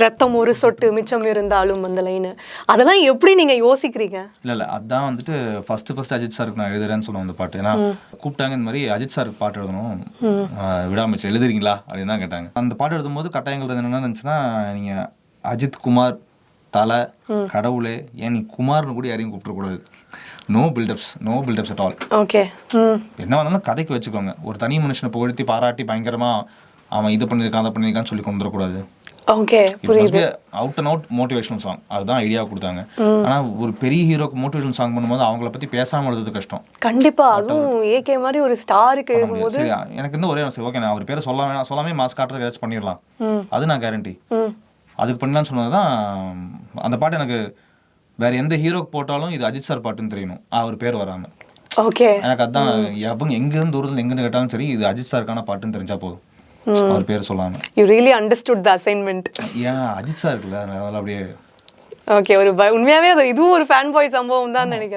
ரத்தம் ஒரு சொட்டு மிச்சம் இருந்தாலும் அந்த லைன் அதெல்லாம் எப்படி நீங்க யோசிக்கிறீங்க? இல்ல இல்ல. அதான் வந்துட்டு ஃபர்ஸ்ட் ஃபர்ஸ்ட் அஜித் சாருக்கு நான் எழுதுறேன்னு சொன்னேன் அந்த பாட்டு. ஏன்னா கூப்பிட்டாங்க இந்த மாதிரி அஜித் சாருக்கு பாட்டு எழுதணும். விடாமச்சு எழுதுறீங்களா? அப்படின்னு தான் கேட்டாங்க. அந்த பாட்டு எழுதும்போது கட்டாயங்கள் என்ன இருந்துச்சுன்னா நீங்க அஜித் குமார் தலை கடவுளே ஏன் நீ குமார்னு கூட யாரையும் கூப்பிடக்கூடாது. No buildups no buildups at all okay என்ன வேணாலும் கதைக்கு வச்சுக்கோங்க. ஒரு தனி மனுஷனை புகழ்த்தி பாராட்டி பயங்கரமா அவன் இது பண்ணியிருக்கான் அதை பண்ணியிருக்கான்னு சொல்லி கொண்டு ஓகே புரியுது. Out and out motivational song அதுதான் ஐடியா கொடுத்தாங்க. ஆனா ஒரு பெரிய ஹீரோக்கு மோட்டிவேஷன் சாங் பண்ணும்போது அவங்கள பத்தி பேசாம எழுதுறது கஷ்டம். கண்டிப்பா அதுவும் ஏகே மாதிரி ஒரு ஸ்டாருக்கு எழுதும்போது எனக்கு இந்த ஒரே சரி ஓகே நான் அவர் பேரை சொல்ல வேணாம் சொல்லாமே மாஸ் காட்டுறதுக்கு ஏதாச்சும் பண்ணிடலாம். அது நான் கேரண்டி அதுக்கு பண்ணலாம்னு சொன்னது தான் அந்த பாட்டு எனக்கு வேற எந்த ஹீரோக்கு போட்டாலும் இது அஜித் சார் பாட்டுன்னு தெரியணும். அவர் பேர் வராம. ஓகே எனக்கு அதான் எவங்க எங்க இருந்து தூரத்துல எங்க இருந்து கேட்டாலும் சரி இது அஜித் சாருக்கான பாட்டுன்னு தெரிஞ்சா போதும். அவர் பேர் சொல்லாம. You really understood the assignment ஏன் அஜித் சார் இருக்குல்ல அதனால அப்படியே ஓகே ஒரு உண்மையாவே அது இதுவும் ஒரு ஃபேன் பாய் சம்பவம் தான் நினைக்கிறேன்.